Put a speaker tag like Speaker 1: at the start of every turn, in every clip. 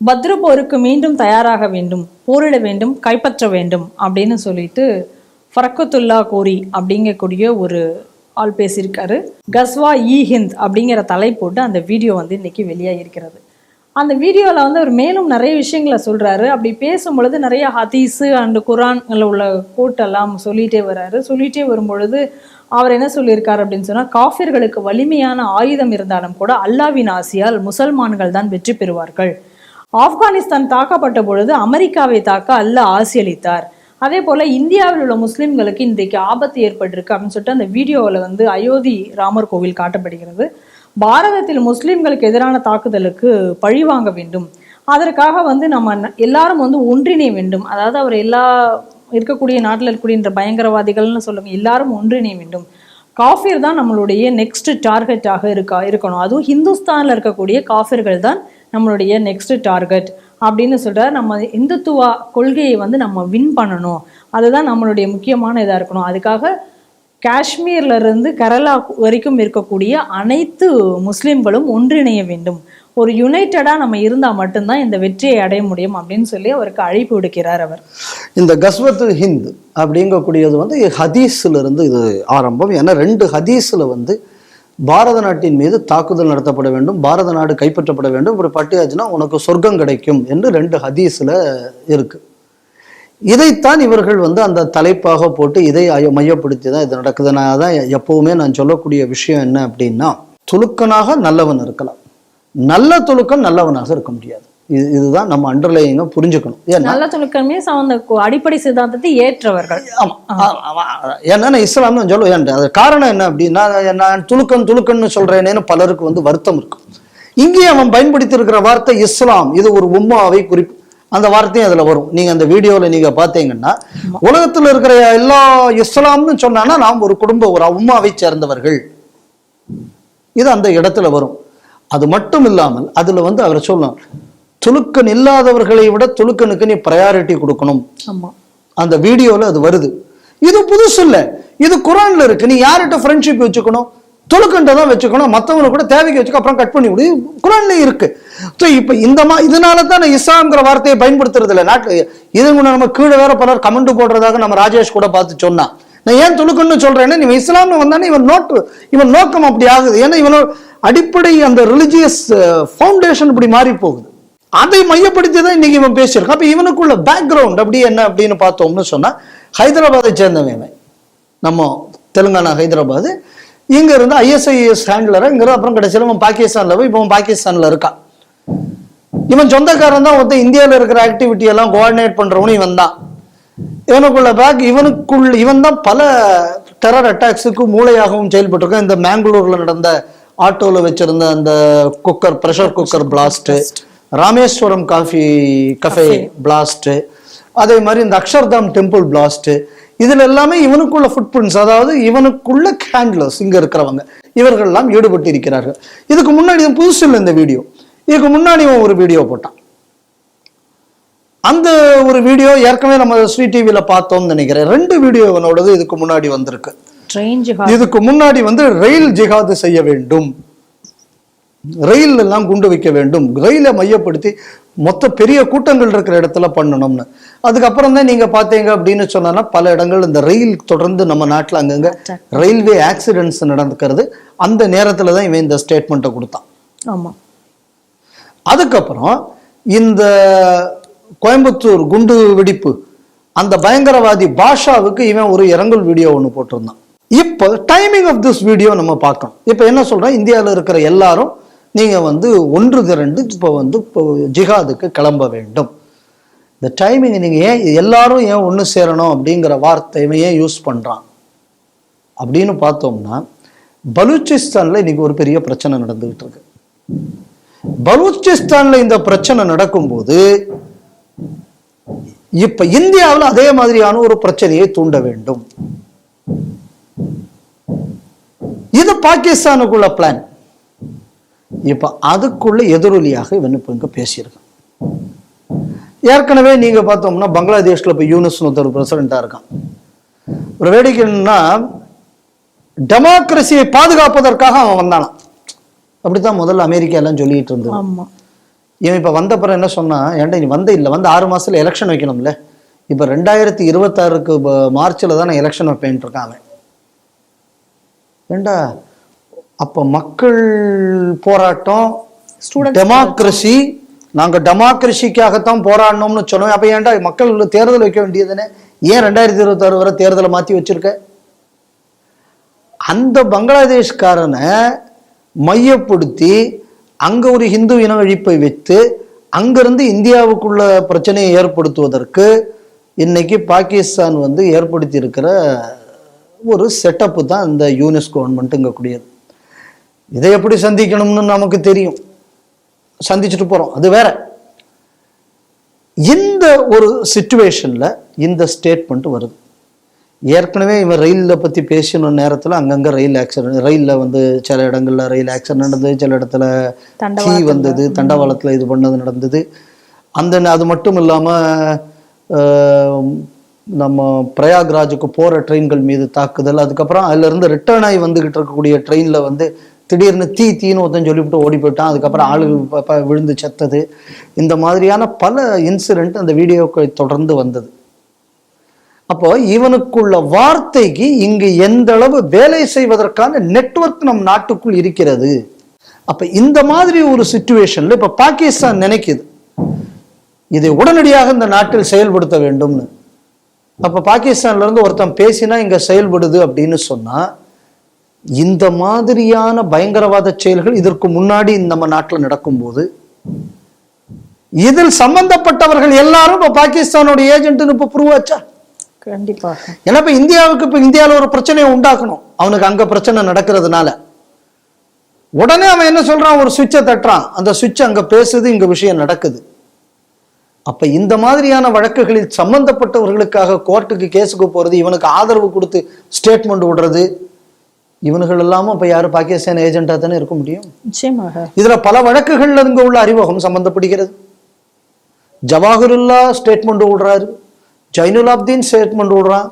Speaker 1: பத்ரு போருக்கு மீண்டும் தயாராக வேண்டும் போரிட வேண்டும் கைப்பற்ற வேண்டும் அப்படின்னு சொல்லிட்டு ஃபரக்கத்துல்லா கோரி அப்படிங்கக்கூடிய ஒரு ஆள் பேசியிருக்காரு. கஸ்வா இ ஹிந்த் அப்படிங்கிற தலை போட்டு அந்த வீடியோ வந்து இன்னைக்கு வெளியாகிருக்கிறது அந்த வீடியோவில் வந்து அவர் மேலும் நிறைய விஷயங்களை சொல்றாரு. அப்படி பேசும்பொழுது நிறைய ஹதீஸு அண்டு குரான்களில் உள்ள கோட்டெல்லாம் சொல்லிட்டே வர்றாரு சொல்லிகிட்டே வரும்பொழுது அவர் என்ன சொல்லியிருக்காரு அப்படின்னு சொன்னால் காஃபிர்களுக்கு வலிமையான ஆயுதம் இருந்தாலும் கூட அல்லாவின் ஆசியால் முசல்மான்கள் தான் வெற்றி பெறுவார்கள். ஆப்கானிஸ்தான் தாக்கப்பட்ட பொழுது அமெரிக்காவை தாக்க அல்ல ஆசியளித்தார். அதே போல இந்தியாவில் உள்ள முஸ்லிம்களுக்கு இன்றைக்கு ஆபத்து ஏற்பட்டிருக்கு அப்படின்னு சொல்லிட்டு அந்த வீடியோவில் வந்து அயோத்தி ராமர் கோவில் காட்டப்படுகிறது. பாரதத்தில் முஸ்லிம்களுக்கு எதிரான தாக்குதலுக்கு பழி வாங்க வேண்டும். அதற்காக வந்து நம்ம எல்லாரும் வந்து ஒன்றிணைய வேண்டும். அதாவது அவர் எல்லா இருக்கக்கூடிய நாட்டில் இருக்கக்கூடிய பயங்கரவாதிகள்னு சொல்லுங்க எல்லாரும் ஒன்றிணைய வேண்டும். காஃபிர் தான் நம்மளுடைய நெக்ஸ்ட் டார்கெட்டாக இருக்கா இருக்கணும். அதுவும் ஹிந்துஸ்தானில் இருக்கக்கூடிய காஃபிர்கள் தான் நம்மளுடைய நெக்ஸ்ட் டார்கெட் அப்படின்னு சொல்கிறார் நம்ம இந்துத்துவா கொள்கையை வந்து நம்ம வின் பண்ணணும். அதுதான் நம்மளுடைய முக்கியமான இதாக இருக்கணும். அதுக்காக காஷ்மீர்ல இருந்து கேரளா வரைக்கும் இருக்கக்கூடிய அனைத்து முஸ்லிம்களும் ஒன்றிணைய வேண்டும். ஒரு யுனைட்டடாக நம்ம இருந்தால் மட்டும்தான் இந்த வெற்றியை அடைய முடியும் அப்படின்னு சொல்லி அவருக்கு அழைப்பு விடுக்கிறார் அவர்.
Speaker 2: இந்த கஸ்வத் ஹிந்த் அப்படிங்கக்கூடியது வந்து ஹதீஸ்ல இருந்து இது ஆரம்பம். ஏன்னா ரெண்டு ஹதீஸ்ல வந்து பாரத நாட்டின் மீது தாக்குதல் நடத்தப்பட வேண்டும் பாரத நாடு கைப்பற்றப்பட வேண்டும். இப்படி பட்டியாச்சுன்னா உனக்கு சொர்க்கம் கிடைக்கும் என்று ரெண்டு ஹதீஸில் இருக்கு. இதைத்தான் இவர்கள் வந்து அந்த தலைப்பாக போட்டு இதை மையப்படுத்தி தான் இது நடக்குது. நான் எப்பவுமே நான் சொல்லக்கூடிய விஷயம் என்ன அப்படின்னா துலுக்கனாக நல்லவன் இருக்கலாம். நல்ல துலுக்கன் நல்லவனாக இருக்க முடியாது. இது இதுதான் நம்ம அண்டர்லைங்க புரிஞ்சுக்கணும். ஏன்னா
Speaker 1: நல்ல துணுக்கமே அந்த அடிப்படை சித்தாந்தத்தை ஏற்றவர்கள்.
Speaker 2: ஆமா. ஆ- ஆமா. ஏன்னா நான் இஸ்லாம்னு சொல்லுவேன் அது காரணம் என்ன அப்படின்னா நான் துலுக்கன் துலுக்கன்னு சொல்றேனேன்னு பலருக்கு வந்து வருத்தம் இருக்கும். இங்கே அவன் பயன்படுத்தி இருக்கிற வார்த்தை இஸ்லாம். இது ஒரு உம்மாவை குறிப்பு. அந்த வார்த்தையும் அதுல வரும். நீங்க அந்த வீடியோல நீங்க பாத்தீங்கன்னா உலகத்துல இருக்கிற எல்லா இஸ்லாம்னு சொன்னான்னா நாம் ஒரு குடும்ப ஒரு உம்மாவை சேர்ந்தவர்கள். இது அந்த இடத்துல வரும். அது மட்டும் இல்லாமல் அதுல வந்து அவர் சொல்லணும் துலுக்கன் இல்லாதவர்களை விட துலுக்கனுக்கு நீ ப்ரையாரிட்டி கொடுக்கணும். அந்த வீடியோல அது வருது. இது புதுசு இல்ல. இது குரான்ல இருக்கு. நீ யார்கிட்ட ஃப்ரெண்ட்ஷிப் வச்சுக்கணும்? தொழுக்கண்ட தான் வச்சுக்கணும். மத்தவங்களை கூட தேவைக்கு வச்சுக்க. அப்புறம் கட் பண்ணி விடு. குரான்ல இருக்கு. ஸோ இப்போ இந்த மா இதனால தான் நான் இஸ்லாம்ங்கிற வார்த்தையை பயன்படுத்துறது இல்லை. நாட்டு இது கூட நம்ம கீழே வேற பலர் கமெண்ட் போடுறதாக நம்ம ராஜேஷ் கூட பார்த்து சொன்னான் நான் ஏன் துலுக்கன்னு சொல்றேன்னா இவன் இஸ்லாம்னு வந்தானே இவன் நோட்டு இவன் நோக்கம் அப்படி ஆகுது. ஏன்னா இவனோட அடிப்படை அந்த ரிலிஜியஸ் ஃபவுண்டேஷன் இப்படி மாறி போகுது. அதை மையப்படுத்தி தான் இன்னைக்கு இவன் பேசியிருக்கான். அப்ப இவனுக்குள்ள பேக்ரவுண்ட் அப்படி என்ன அப்படின்னு பார்த்தோம்னு சொன்னா ஹைதராபாத்தை சேர்ந்தவன் இவன். நம்ம தெலுங்கானா ஹைதராபாத். இங்க இருந்து ஐஎஸ்ஐஎஸ் ஹேண்ட்லரா இங்க அப்புறம் கடைசியில் இவன் பாகிஸ்தான்ல போய் இப்போ பாகிஸ்தான்ல இருக்கான். இவன் சொந்தக்காரன் தான் ஒருத்தன் இந்தியாவில் இருக்கிற ஆக்டிவிட்டி எல்லாம் கோஆர்டினேட் பண்றவனும் இவன் தான். இவனுக்குள்ள பேக் இவனுக்குள்ள இவன் தான் பல டெரர் அட்டாக்ஸுக்கு மூளையாகவும் செயல்பட்டிருக்கான். இந்த மேங்களூர்ல நடந்த ஆட்டோவில் வச்சிருந்த அந்த cooker pressure cooker blast Rameswaram coffee cafe blast அதே மாதிரி இந்த அக்ஷர்தாம் டெம்பிள் பிளாஸ்ட் இதுல எல்லாமே இவனுக்குள்ள ஃபுட் பிரிண்ட்ஸ் அதாவது இவனுக்குள்ள ஹேண்ட்லர்ஸ் இங்க இருக்கிறவங்க. இவர்கள் எல்லாம் ஈடுபட்டு இருக்கிறார்கள். இதுக்கு முன்னாடி புதுசு இல்லை இந்த வீடியோ இதுக்கு முன்னாடி ஒரு வீடியோ போட்டான். அந்த ஒரு வீடியோ ஏற்கனவே நம்ம ஸ்ரீ டிவியில பார்த்தோம்னு நினைக்கிறேன். ரெண்டு வீடியோ இவனோடது இதுக்கு முன்னாடி வந்திருக்கு. இதுக்கு முன்னாடி வந்து ரயில் ஜிஹாது செய்ய வேண்டும். ரயில் எல்லாம் குண்டு வைக்க வேண்டும். ரயிலை மையப்படுத்தி மொத்த பெரிய கூட்டங்கள் இருக்கிற இடத்துல பண்ணணும்னு. அதுக்கப்புறம் தான் நீங்க பாத்தீங்க அப்படின்னு சொன்னா பல இடங்கள் இந்த ரயில் தொடர்ந்து நம்ம நாட்டுல அங்கங்க ரயில்வே ஆக்சிடென்ட்ஸ் நடந்துக்கிறது. அந்த நேரத்துல தான் இவன் இந்த ஸ்டேட்மெண்ட்டை கொடுத்தான்.
Speaker 1: ஆமா.
Speaker 2: அதுக்கப்புறம் இந்த கோயம்புத்தூர் குண்டு வெடிப்பு அந்த பயங்கரவாதி பாஷாவுக்கு இவன் ஒரு இரங்கல் வீடியோ ஒன்று போட்டிருந்தான். இப்போ டைமிங் ஆஃப் திஸ் வீடியோ நம்ம பார்க்கணும். இப்போ என்ன சொல்றோம்? இந்தியாவில் இருக்கிற எல்லாரும் நீங்கள் வந்து ஒன்று திரண்டு இப்போ வந்து இப்போ ஜிஹாதுக்கு கிளம்ப வேண்டும். இந்த டைமிங் நீங்கள் ஏன் எல்லாரும் ஏன் ஒன்று சேரணும் அப்படிங்கிற வார்த்தையுமே ஏன் யூஸ் பண்ணுறான் அப்படின்னு பார்த்தோம்னா பலூச்சிஸ்தானில் இன்னைக்கு ஒரு பெரிய பிரச்சனை நடந்துகிட்டு இருக்கு. பலூச்சிஸ்தானில் இந்த பிரச்சனை நடக்கும்போது இப்ப இந்தியாவில் அதே மாதிரியான ஒரு பிரச்சனையை தூண்ட வேண்டும். இது பாகிஸ்தானுக்குள்ள பிளான் இப்ப அதுக்குள்ள எதிரொலியாக இவன் இப்ப இங்க பேசியிருக்கான். ஏற்கனவே நீங்க பார்த்தோம்னா பங்களாதேஷ்ல இப்ப யூனிஸ்னு ஒருத்தர் பிரசிடண்டா இருக்கான். ஒரு வேடிக்கை என்னன்னா டெமோக்ரஸியை பாதுகாப்பதற்காக அவன் வந்தானாம். அப்படித்தான் முதல்ல அமெரிக்கா எல்லாம் சொல்லிட்டு இருந்தது. இவன் இப்போ வந்த பிறகு என்ன சொன்னா ஏன்டா நீ வந்த இல்லை வந்து ஆறு மாசத்துல எலெக்ஷன் வைக்கணும்ல. இப்போ ரெண்டாயிரத்தி இருபத்தாறுக்கு மார்ச்சில் தான் நான் எலெக்ஷன் வைப்பேன்ட்டு இருக்கான் அவன். ஏண்டா அப்போ மக்கள் போராட்டம் டெமோக்ரஸி நாங்க டெமோக்ரஸிக்காகத்தான் போராடணும்னு சொன்னோம். அப்ப ஏன்டா மக்கள் தேர்தல் வைக்க வேண்டியதுதானே ஏன் ரெண்டாயிரத்தி இருபத்தாறு வரை தேர்தலை மாத்தி வச்சிருக்க? அந்த பங்களாதேஷ்காரனை மையப்படுத்தி அங்க ஒரு ஹிந்து இன அழிப்பை வைத்து அங்கிருந்து இந்தியாவுக்குள்ள பிரச்சனையை ஏற்படுத்துவதற்கு இன்னைக்கு பாகிஸ்தான் வந்து ஏற்படுத்தி இருக்கிற ஒரு செட்டப்பு தான் இந்த யூனிஸ் கவர்மெண்ட்டுங்கக்கூடியது இதை எப்படி சந்திக்கணும்னு நமக்கு தெரியும். சந்திச்சுட்டு போறோம். அது வேற. இந்த ஒரு சுச்சுவேஷன்ல இந்த ஸ்டேட்மெண்ட் வருது. ஏற்கனவே இவன் ரயிலில் பற்றி பேசின நேரத்தில் அங்கங்கே ரயில் ஆக்சிடென்ட் ரயிலில் வந்து சில இடங்கள்ல ரயில் ஆக்சிடென்ட் நடந்தது சில இடத்துல தீ. வந்தது தண்டவாளத்தில் இது பண்ணது நடந்தது. அந்த அது மட்டும் இல்லாமல் நம்ம பிரயாக்ராஜுக்கு போகிற ட்ரெயின்கள் மீது தாக்குதல் அதுக்கப்புறம் அதுலேருந்து ரிட்டர்ன் ஆகி வந்துகிட்டு இருக்கக்கூடிய ட்ரெயினில் வந்து திடீர்னு தீ தீன்னு ஒருத்தன் சொல்லிவிட்டு ஓடி போயிட்டான். அதுக்கப்புறம் ஆளு விழுந்து செத்தது. இந்த மாதிரியான பல இன்சிடென்ட் அந்த வீடியோக்கள் தொடர்ந்து வந்தது. அப்போ இவனுக்குள்ள வார்த்தைக்கு இங்கு எந்த அளவு வேலை செய்வதற்கான நெட்வொர்க் நம் நாட்டுக்குள் இருக்கிறது. அப்ப இந்த மாதிரி ஒரு சுச்சுவேஷன்ல இப்ப பாகிஸ்தான் நினைக்குது. இதை உடனடியாக இந்த நாட்டில் செயல்படுத்த வேண்டும்னு. அப்ப பாகிஸ்தான்ல இருந்து ஒருத்தன் பேசினா இங்க செயல்படுது அப்படின்னு சொன்னா இந்த மாதிரியான பயங்கரவாத செயல்கள் இதற்கு முன்னாடி நம்ம நாட்டில் நடக்கும்போது இதில் சம்பந்தப்பட்டவர்கள் எல்லாரும் இப்ப பாகிஸ்தானோட ஏஜென்ட்னு இப்ப ப்ரூவ் ஆச்சா
Speaker 1: கண்டிப்பாக
Speaker 2: ஏன்னா இப்ப இந்தியாவுக்கு இப்ப இந்தியாவில் ஒரு பிரச்சனையை உண்டாக்கணும். அவனுக்கு அங்க பிரச்சனை நடக்கிறதுனால. உடனே அவன் என்ன சொல்றான்? ஒரு சுவிட்சை தட்டுறான். அந்த சுவிட்ச் அங்க பேசுது இங்க விஷயம் நடக்குது. அப்ப இந்த மாதிரியான வழக்குகளில் சம்பந்தப்பட்டவர்களுக்காக கோர்ட்டுக்கு கேஸுக்கு போறது இவனுக்கு ஆதரவு கொடுத்து ஸ்டேட்மெண்ட் விடுறது இவனுகள் எல்லாமும் இப்ப யாரு பாகிஸ்தான் ஏஜென்டா தானே இருக்க முடியும்?
Speaker 1: நிச்சயமாக.
Speaker 2: இதுல பல வழக்குகள்ல இங்க உள்ள அறிமுகம் சம்பந்தப்படுகிறது. ஜவாஹருல்லா ஸ்டேட்மெண்ட் விடுறாரு ஜைனுல் அப்தீன் ஸ்டேட்மெண்ட் விடுறான்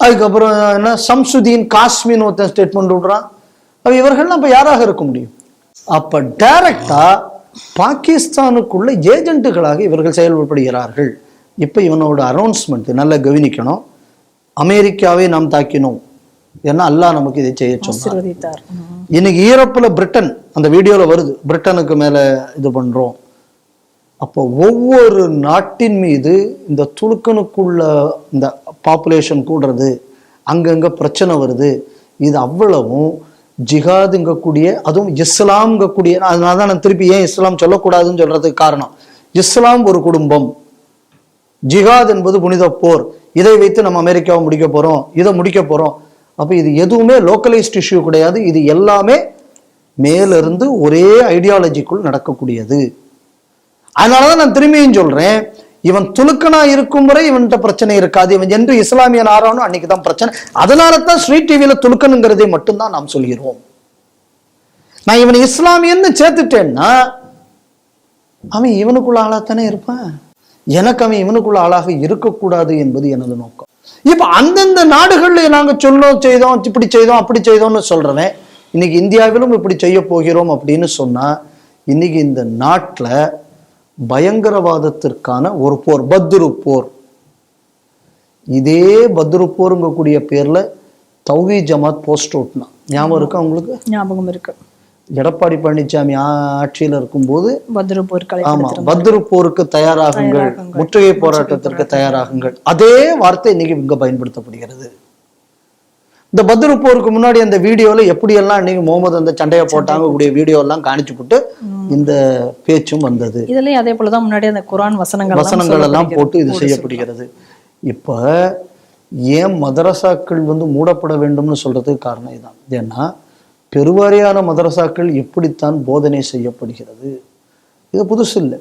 Speaker 2: அதுக்கப்புறம் என்ன சம்சுதீன் காஸ்மின் ஒருத்தன் ஸ்டேட்மெண்ட் விடுறான் அப்ப இவர்கள்லாம் அப்ப யாராக இருக்க முடியும்? அப்ப டைரக்டா பாகிஸ்தானுக்குள்ள ஏஜென்ட்டுகளாக இவர்கள் செயல்படுகிறார்கள். இப்ப இவனோட அனௌன்ஸ்மெண்ட் நல்லா கவனிக்கணும். அமெரிக்காவை நாம் தாக்கினோம். ஏன்னா அல்லாஹ் நமக்கு இதை செய்ய
Speaker 1: ம்.
Speaker 2: இன்னைக்கு ஈரோப்புல பிரிட்டன் அந்த வீடியோல வருது. பிரிட்டனுக்கு மேல இது பண்றோம். அப்போ ஒவ்வொரு நாட்டின் மீது இந்த துலுக்கனுக்குள்ள இந்த பாப்புலேஷன் கூடுறது அங்கங்க பிரச்சனை வருது. இது அவ்வளவும் ஜிஹாதுங்கக்கூடிய அதுவும் இஸ்லாம்ங்கக்கூடிய அதனால தான் நான் திருப்பி ஏன் இஸ்லாம் சொல்லக்கூடாதுன்னு சொல்றதுக்கு காரணம். இஸ்லாம் ஒரு குடும்பம். ஜிஹாத் என்பது புனித போர். இதை வைத்து நம்ம அமெரிக்காவை முடிக்க போறோம் இதை முடிக்க போறோம். அப்போ இது எதுவுமே லோக்கலைஸ்ட் இஷ்யூ கிடையாது. இது எல்லாமே மேலிருந்து ஒரே ஐடியாலஜிக்குள் நடக்கக்கூடியது. அதனாலதான் நான் திரும்பியும் சொல்றேன் இவன் துலுக்கனா இருக்கும் வரை இவன்கிட்ட பிரச்சனை இருக்காது. இவன் என்று இஸ்லாமியன் ஆறானோ அன்னைக்கு தான் பிரச்சனை. அதனால தான் ஸ்ரீ டிவியில் துலுக்கனுங்கிறதை மட்டும்தான் நாம் சொல்கிறோம். நான் இவனை இஸ்லாமியன்னு சேர்த்துட்டேன்னா அவன் இவனுக்குள்ள ஆளாத்தானே இருப்பான்? எனக்கு அவன் இவனுக்குள்ள ஆளாக இருக்கக்கூடாது என்பது எனது நோக்கம். இப்போ அந்தந்த நாடுகள்ல நாங்க சொல்லோம் செய்தோம் இப்படி செய்தோம் அப்படி செய்தோம்னு சொல்கிறவன் இன்னைக்கு இந்தியாவிலும் இப்படி செய்ய போகிறோம் அப்படின்னு சொன்னா இன்னைக்கு இந்த நாட்டுல பயங்கரவாதத்திற்கான ஒரு போர் பத்ரு போர். இதே பத்ரு போருங்கக்கூடிய பேர்ல தௌஹி ஜமாத் போஸ்ட் ஓட்டினான் ஞாபகம் இருக்கா உங்களுக்கு?
Speaker 1: ஞாபகம் இருக்கு.
Speaker 2: எடப்பாடி பழனிசாமி ஆட்சியில இருக்கும்போது
Speaker 1: பத்ரு போர்க்களை
Speaker 2: ஆமா பத்ரு போருக்கு தயாராகுங்கள்
Speaker 1: தயாராகுங்கள்.
Speaker 2: முற்றுகை போராட்டத்திற்கு தயாராகுங்கள். அதே வார்த்தை இன்னைக்கு இங்க பயன்படுத்தப்படுகிறது. இந்த பத்ரு போருக்கு முன்னாடி அந்த வீடியோல எப்படியெல்லாம் இன்னைக்கு முகமது அந்த சண்டையை போட்டாங்க கூடிய வீடியோ எல்லாம் காணிச்சு போட்டு இந்த பேச்சும் வந்தது.
Speaker 1: இதுலயும் அதே போலதான் முன்னாடி அந்த குரான் வசனங்கள்
Speaker 2: வசனங்கள் எல்லாம் போட்டு இது செய்யப்படுகிறது. இப்ப ஏன் மதரசாக்கள் வந்து மூடப்பட வேண்டும்னு சொல்றதுக்கு காரணம் இதுதான். ஏன்னா பெருவாரியான மதரசாக்கள் எப்படித்தான் போதனை செய்யப்படுகிறது? இது புதுசு இல்லை.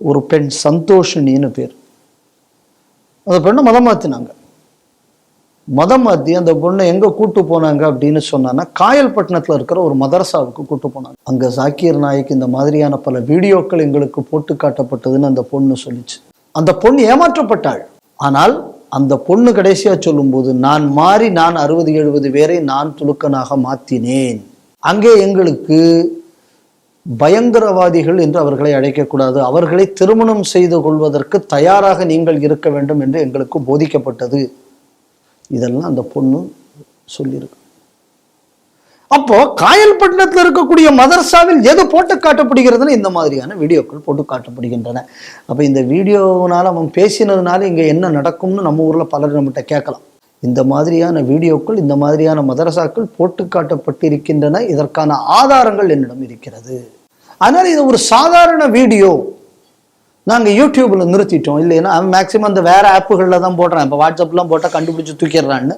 Speaker 2: ஒரு பெண் சந்தோஷினின்னு பேர். அந்த பெண்ணை மதம் மாத்தினாங்க. மதம் மாத்தி அந்த பொண்ணை எங்க கூட்டு போனாங்க அப்படின்னு சொன்னான்னா காயல்பட்டினத்துல இருக்கிற ஒரு மதரசாவுக்கு கூட்டு போனாங்க. அங்க சாக்கிர் நாய்க்கு இந்த மாதிரியான பல வீடியோக்கள் எங்களுக்கு போட்டு காட்டப்பட்டதுன்னு அந்த பொண்ணு சொல்லிச்சு. அந்த பொண்ணு ஏமாற்றப்பட்டாள். ஆனால் அந்த பொண்ணு கடைசியா சொல்லும்போது நான் மாறி நான் அறுபது எழுபது பேரை நான் துலுக்கனாக மாத்தினேன். அங்கே எங்களுக்கு பயங்கரவாதிகள் என்று அவர்களை அழைக்கக்கூடாது. அவர்களை திருமணம் செய்து கொள்வதற்கு தயாராக நீங்கள் இருக்க வேண்டும் என்று எங்களுக்கு போதிக்கப்பட்டது. இதெல்லாம் அந்த பொண்ணு சொல்லியிருக்கு. அப்போ காயல்பட்டினத்தில் இருக்கக்கூடிய மதர்சாவில் எது போட்டு காட்டப்படுகிறதுன்னு இந்த மாதிரியான வீடியோக்கள் போட்டு காட்டப்படுகின்றன. அப்ப இந்த வீடியோனால அவன் பேசினதுனால இங்க என்ன நடக்கும்னு நம்ம ஊர்ல பலர் நம்மகிட்ட கேட்கலாம். இந்த மாதிரியான வீடியோக்கள் இந்த மாதிரியான மதரசாக்கள் போட்டு காட்டப்பட்டிருக்கின்றன. இதற்கான ஆதாரங்கள் என்னிடம் இருக்கிறது. அதனால் இது ஒரு சாதாரண வீடியோ. நாங்கள் யூடியூப்ல நிறுத்திட்டோம். இல்லைன்னா அவன் மேக்சிமம் அந்த வேற ஆப்புகளில் தான் போடுறான். இப்போ வாட்ஸ்அப்லாம் போட்டால் கண்டுபிடிச்சி தூக்கிடுறான்னு.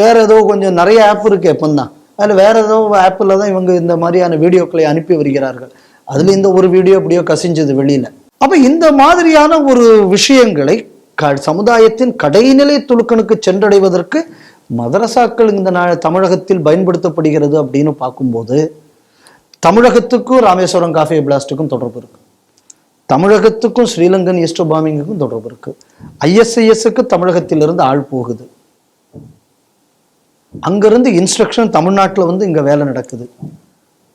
Speaker 2: வேற ஏதோ கொஞ்சம் நிறைய ஆப் இருக்கு எப்பந்தான் அதில் வேறு ஏதோ ஆப்பில் தான் இவங்க இந்த மாதிரியான வீடியோக்களை அனுப்பி வருகிறார்கள். அதில் இந்த ஒரு வீடியோ இப்படியோ கசிஞ்சது வெளியில். அப்போ இந்த மாதிரியான ஒரு விஷயங்களை க சமுதாயத்தின் கடைநிலை துலுக்கனுக்கு சென்றடைவதற்கு மதரசாக்கள் இந்த நா- தமிழகத்தில் பயன்படுத்தப்படுகிறது அப்படின்னு பார்க்கும்போது தமிழகத்துக்கும் ராமேஸ்வரம் காஃபே பிளாஸ்டுக்கும் தொடர்பு இருக்கு. தமிழகத்துக்கும் ஸ்ரீலங்கன் ஈஸ்டர் பாமிங்குக்கும் தொடர்பு இருக்கு. ஐஎஸ்ஐஎஸ்க்கு தமிழகத்திலிருந்து ஆள் போகுது. அங்கிருந்து இன்ஸ்ட்ரக்ஷன் தமிழ்நாட்டில் வந்து இங்க வேலை நடக்குது.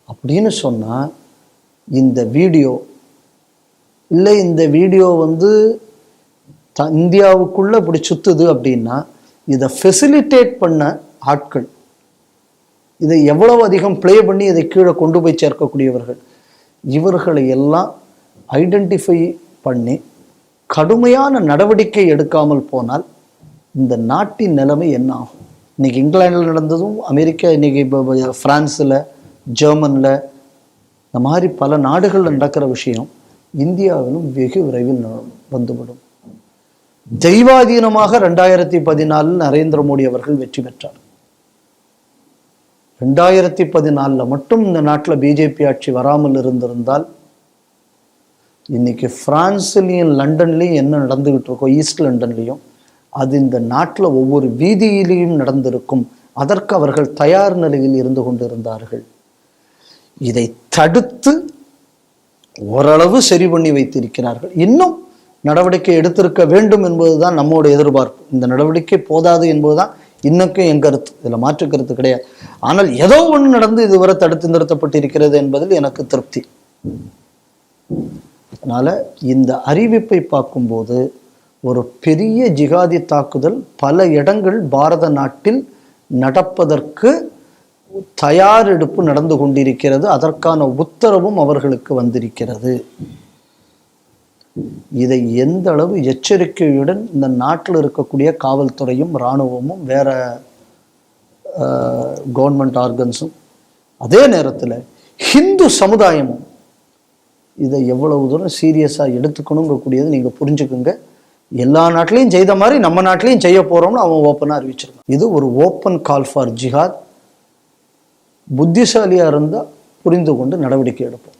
Speaker 2: அப்படின்னு சொன்னா இந்த வீடியோ இல்லை இந்த வீடியோ வந்து த- இந்தியாவுக்குள்ள இப்படி சுத்துது அப்படின்னா இதை ஃபெசிலிட்டேட் பண்ண ஆட்கள் இதை எவ்வளவு அதிகம் ப்ளே பண்ணி இதை கீழே கொண்டு போய் சேர்க்கக்கூடியவர்கள் இவர்களை எல்லாம் ஐடென்டிஃபை பண்ணி கடுமையான நடவடிக்கை எடுக்காமல் போனால் இந்த நாட்டின் நிலைமை என்ன ஆகும்? இன்றைக்கி இங்கிலாண்டில் நடந்ததும் அமெரிக்கா இன்னைக்கு இப்போ ஜெர்மனில் இந்த மாதிரி பல நாடுகளில் நடக்கிற விஷயம் இந்தியாவிலும் வெகு விரைவில் வந்துவிடும். தெய்வாதீனமாக ரெண்டாயிரத்தி பதினாலில் நரேந்திர மோடி அவர்கள் வெற்றி பெற்றார். ரெண்டாயிரத்தி பதினாலில் மட்டும் இந்த நாட்டில் பிஜேபி ஆட்சி வராமல் இருந்திருந்தால் இன்னைக்கு பிரான்ஸ்லேயும் லண்டன்லேயும் என்ன நடந்துகிட்டு இருக்கோ ஈஸ்ட் லண்டன்லேயும் அது இந்த நாட்டில் ஒவ்வொரு வீதியிலையும் நடந்திருக்கும். அதற்கு அவர்கள் தயார் நிலையில் இருந்து கொண்டிருந்தார்கள். இதை தடுத்து ஓரளவு சரி பண்ணி வைத்திருக்கிறார்கள். இன்னும் நடவடிக்கை எடுத்திருக்க வேண்டும் என்பதுதான் நம்மோட எதிர்பார்ப்பு. இந்த நடவடிக்கை போதாது என்பதுதான் இன்னக்கும் என் கருத்து. இதில் மாற்று கருத்து கிடையாது. ஆனால் ஏதோ ஒன்று நடந்து இதுவரை தடுத்து நிறுத்தப்பட்டிருக்கிறது என்பதில் எனக்கு திருப்தி. அதனால் இந்த அறிவிப்பை பார்க்கும்போது ஒரு பெரிய ஜிகாதி தாக்குதல் பல இடங்கள் பாரத நாட்டில் நடப்பதற்கு தயாரெடுப்பு நடந்து கொண்டிருக்கிறது. அதற்கான உத்தரவும் அவர்களுக்கு வந்திருக்கிறது. இதை எந்த அளவு எச்சரிக்கையுடன் இந்த நாட்டில் இருக்கக்கூடிய காவல்துறையும் இராணுவமும் வேற கவர்மெண்ட் ஆர்கன்ஸும் அதே நேரத்தில் ஹிந்து சமுதாயமும் இதை எவ்வளவு தூரம் சீரியஸாக எடுத்துக்கணுங்கக்கூடியது நீங்கள் புரிஞ்சுக்குங்க. எல்லா நாட்டிலையும் செய்த மாதிரி நம்ம நாட்டிலையும் செய்ய போகிறோம்னு அவன் ஓப்பனாக அறிவிச்சிருக்கான். இது ஒரு ஓப்பன் கால் ஃபார் ஜிஹாத் புத்திசாலியாக இருந்தால் புரிந்து கொண்டு நடவடிக்கை எடுப்போம்.